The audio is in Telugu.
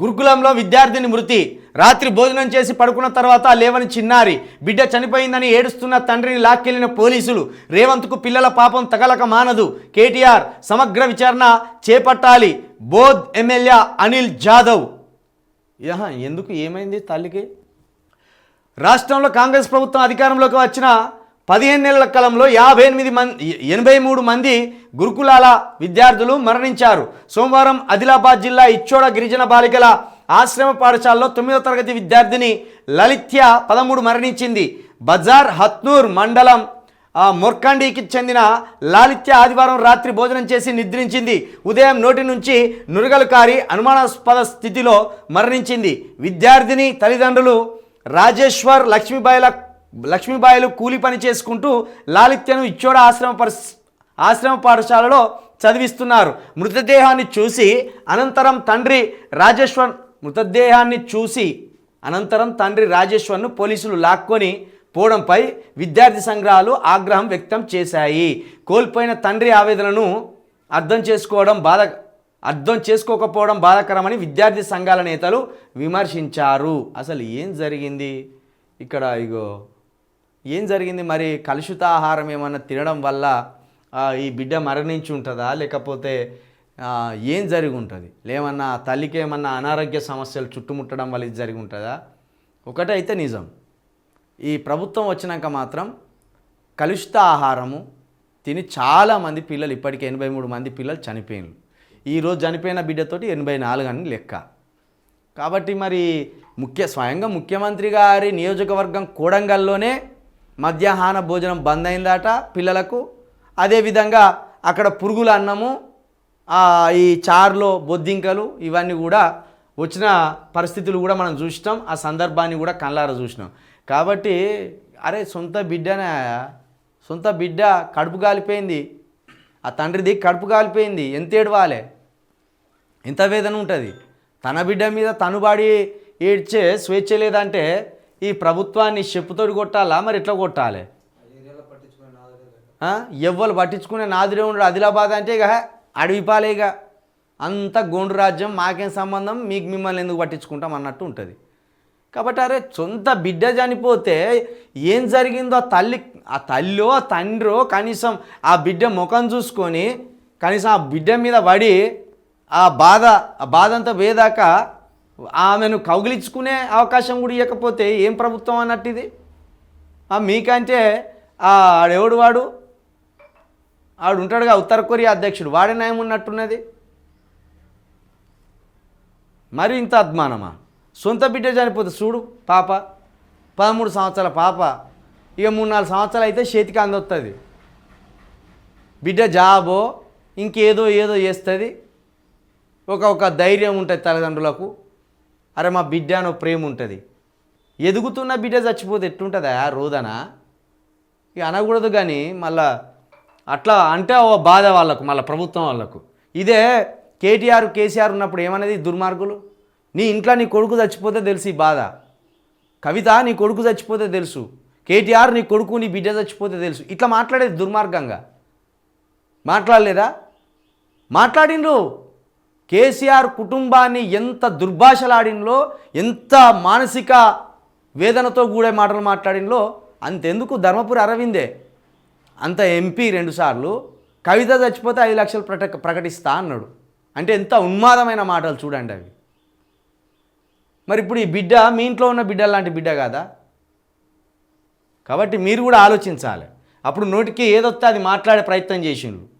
గురుకులంలో విద్యార్థిని మృతి. రాత్రి భోజనం చేసి పడుకున్న తర్వాత లేవని చిన్నారి. బిడ్డ చనిపోయిందని ఏడుస్తున్న తండ్రిని లాక్కెళ్ళిన పోలీసులు. రేవంత్కు పిల్లల పాపం తగలక మానదు. కేటీఆర్ సమగ్ర విచారణ చేపట్టాలి. బోధ్ ఎమ్మెల్యే అనిల్ జాదవ్. ఎందుకు ఏమైంది తల్లికి? రాష్ట్రంలో కాంగ్రెస్ ప్రభుత్వం అధికారంలోకి వచ్చిన పదిహేను నెలల కాలంలో యాభై ఎనిమిది మంది ఎనభై మూడు మంది గురుకులాల విద్యార్థులు మరణించారు. సోమవారం ఆదిలాబాద్ జిల్లా ఇచ్చోడ గిరిజన బాలికల ఆశ్రమ పాఠశాలలో తొమ్మిదో తరగతి విద్యార్థిని లలిత్య పదమూడు మరణించింది. బజార్ హత్నూర్ మండలం ఆ మొర్కండికి చెందిన లాలిత్య ఆదివారం రాత్రి భోజనం చేసి నిద్రించింది. ఉదయం నోటి నుంచి నురగలు కారి అనుమానాస్పద స్థితిలో మరణించింది. విద్యార్థిని తల్లిదండ్రులు రాజేశ్వర్ లక్ష్మీబాయిల లక్ష్మీబాయిలు కూలి పని చేసుకుంటూ లాలిత్యను ఇచ్చోడ ఆశ్రమ పరిస్ ఆశ్రమ పాఠశాలలో చదివిస్తున్నారు. మృతదేహాన్ని చూసి అనంతరం తండ్రి రాజేశ్వర్ మృతదేహాన్ని చూసి అనంతరం తండ్రి రాజేశ్వర్ను పోలీసులు లాక్కొని పోవడంపై విద్యార్థి సంఘాలు ఆగ్రహం వ్యక్తం చేశాయి. కోల్పోయిన తండ్రి ఆవేదనను అర్థం చేసుకోవడం బాధ అర్థం చేసుకోకపోవడం బాధాకరమని విద్యార్థి సంఘాల నేతలు విమర్శించారు. అసలు ఏం జరిగింది? ఇక్కడ ఇగో ఏం జరిగింది మరి? కలుషిత ఆహారం తినడం వల్ల ఈ బిడ్డ మరణించి ఉంటుందా? లేకపోతే ఏం జరిగి ఉంటుంది? లేమన్నా తల్లికి ఏమన్నా అనారోగ్య సమస్యలు చుట్టుముట్టడం వల్ల ఇది జరిగి ఉంటుందా? ఒకటైతే నిజం. ఈ ప్రభుత్వం వచ్చినాక మాత్రం కలుషిత ఆహారము తిని చాలామంది పిల్లలు ఇప్పటికే ఎనభై మూడు మంది పిల్లలు చనిపోయినారు ఈరోజు చనిపోయిన బిడ్డతోటి ఎనభై నాలుగు అని లెక్క. కాబట్టి మరి ముఖ్య స్వయంగా ముఖ్యమంత్రి గారి నియోజకవర్గం కోడంగల్లోనే మధ్యాహ్న భోజనం బంద్ అయిందట పిల్లలకు. అదేవిధంగా అక్కడ పురుగుల అన్నము ఆ, ఈ చార్లో బొద్దింకలు ఇవన్నీ కూడా వచ్చిన పరిస్థితులు కూడా మనం చూసినాం. ఆ సందర్భాన్ని కూడా కళ్ళారా చూసినాం. కాబట్టి అరే సొంత బిడ్డనే? సొంత బిడ్డ కడుపు కాలిపోయింది. ఆ తండ్రిది కడుపు కాలిపోయింది. ఎంత ఏడవాలే? ఎంత వేదన ఉంటుంది? తన బిడ్డ మీద తనుబాడి ఏడ్చే స్వేచ్ఛ లేదంటే ఈ ప్రభుత్వాన్ని చెప్పుతోటి కొట్టాలా? మరి ఎట్లా కొట్టాలి? ఎవ్వరు పట్టించుకునే నాదిరే ఉండడు ఆదిలాబాద్ అంటే ఇక హే, అడవి పాలే ఇక. అంత గోండు రాజ్యం మాకేం సంబంధం? మీకు మిమ్మల్ని ఎందుకు పట్టించుకుంటాం అన్నట్టు ఉంటుంది. కాబట్టి అరే సొంత బిడ్డ చనిపోతే ఏం జరిగిందో ఆ తల్లి ఆ తల్లో ఆ తండ్రో కనీసం ఆ బిడ్డ ముఖం చూసుకొని కనీసం ఆ బిడ్డ మీద పడి ఆ బాధ ఆ బాధ అంతా వేదాక ఆమెను కౌగిలించుకునే అవకాశం కూడా ఇవ్వకపోతే ఏం ప్రభుత్వం అన్నట్టు ఇది? మీకంటే ఆడెవడు వాడు? ఆడు ఉంటాడుగా ఉత్తర కొరియా అధ్యక్షుడు. వాడే నయం ఉన్నట్టున్నది. మరి ఇంత అద్మానమా? సొంత బిడ్డ చనిపోతే చూడు పాప. పదమూడు సంవత్సరాల పాప. ఇక మూడు నాలుగు సంవత్సరాలు అయితే చేతికి అందొస్తుంది బిడ్డ జాబో ఇంకేదో ఏదో చేస్తుంది. ఒక ఒక ధైర్యం ఉంటుంది తల్లిదండ్రులకు. అరే మా బిడ్డ అనో ప్రేమ ఉంటుంది. ఎదుగుతున్న బిడ్డ చచ్చిపోతే ఎట్టుంటుందా రోదన? ఇక అనకూడదు కానీ మళ్ళా అట్లా అంటే ఓ బాధ వాళ్ళకు మళ్ళీ ప్రభుత్వం వాళ్ళకు. ఇదే కేటీఆర్ కేసీఆర్ ఉన్నప్పుడు ఏమనేది దుర్మార్గులు? నీ ఇంట్లో నీ కొడుకు చచ్చిపోతే తెలుసు ఈ బాధ. కవిత నీ కొడుకు చచ్చిపోతే తెలుసు. కేటీఆర్ నీ కొడుకు నీ బిడ్డ చచ్చిపోతే తెలుసు. ఇట్లా మాట్లాడేది దుర్మార్గంగా. మాట్లాడలేదా? మాట్లాడిండ్రు. కేసీఆర్ కుటుంబాన్ని ఎంత దుర్భాషలాడినలో ఎంత మానసిక వేదనతో కూడే మాటలు మాట్లాడినలో అంతెందుకు ధర్మపురి అరవిందే. అంత ఎంపీ రెండుసార్లు కవిత చచ్చిపోతే ఐదు లక్షలు ప్రట ప్రకటిస్తా అన్నాడు. అంటే ఎంత ఉన్మాదమైన మాటలు చూడండి అవి. మరి ఇప్పుడు ఈ బిడ్డ మీ ఇంట్లో ఉన్న బిడ్డ లాంటి బిడ్డ కాదా? కాబట్టి మీరు కూడా ఆలోచించాలి. అప్పుడు నోటికి ఏదొస్తే అది మాట్లాడే ప్రయత్నం చేసిండ్రు.